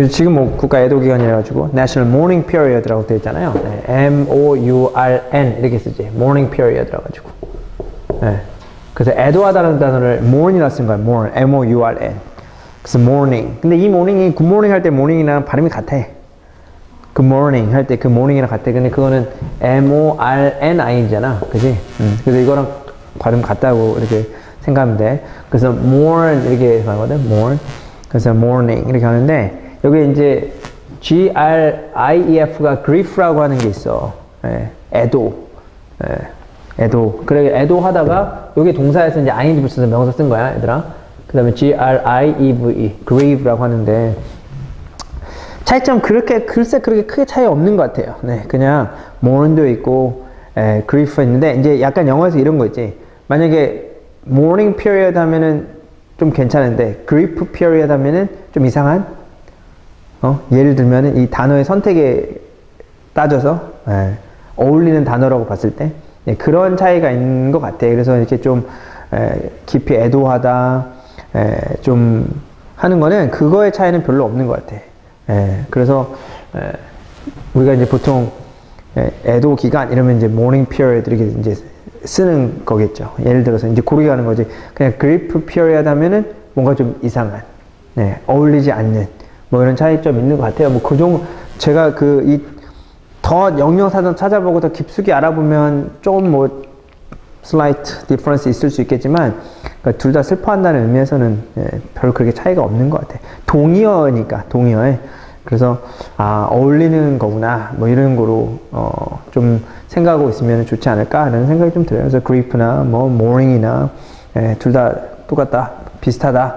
그래서 지금 뭐 국가 애도 기간이라 가지고 National Mourning Period라고 되어 있잖아요. 네, M O U R N 이렇게 쓰지. Mourning Period라 가지고. 네. 그래서 애도하다는 단어를 mourn이라 쓴 거야. mourn, M O U R N. 그래서 morning. 근데 이 morning이 good morning 할 때 morning이랑 발음이 같아. good morning 할 때 그 morning이랑 같아. 근데 그거는 M O R N I잖아, 그지? 음. 그래서 이거랑 발음 같다고 이렇게 생각하면 돼. 그래서 mourn 이렇게 하거든. mourn. 그래서 morning 이렇게 하는데 여기 이제 G R I E F가 grief라고 하는 게 있어. 예, 애도. 예, 애도. 그래 애도 하다가 여기 동사에서 이제 ing 붙여서 명사 쓴 거야, 얘들아. 그 다음에 G R I E grieve라고 하는데 차이점 그렇게 글쎄 그렇게 크게 차이 없는 것 같아요. 네, 그냥 mourn도 있고 에, grief 있는데 이제 약간 영어에서 이런 거 있지. 만약에 mourning period 하면은 좀 괜찮은데 grief period 하면은 좀 이상한. 어? 예를 들면은 이 단어의 선택에 따져서 에, 어울리는 단어라고 봤을 때 예, 그런 차이가 있는 것 같아. 그래서 이렇게 좀 에, 깊이 애도하다 에, 좀 하는 거는 그거의 차이는 별로 없는 것 같아. 예, 그래서 에, 우리가 이제 보통 에, 애도 기간 이러면 이제 mourning period 이렇게 이제 쓰는 거겠죠. 예를 들어서 이제 고르게 하는 거지. 그냥 grief period 하면은 뭔가 좀 이상한, 네, 어울리지 않는 뭐 이런 차이점 있는 것 같아요. 뭐그 정도 제가 그 이 더 영영사전 찾아보고 더 깊숙이 알아보면 조금 뭐 slight difference 있을 수 있겠지만 그러니까 둘 다 슬퍼한다는 의미에서는 예, 별 그렇게 차이가 없는 것 같아. 동의어니까 동의어에 그래서 아 어울리는 거구나 뭐 이런 거로 어, 좀 생각하고 있으면 좋지 않을까라는 생각이 좀 들어요. 그래서 grief나 뭐 mourning이나 예, 둘 다 똑같다 비슷하다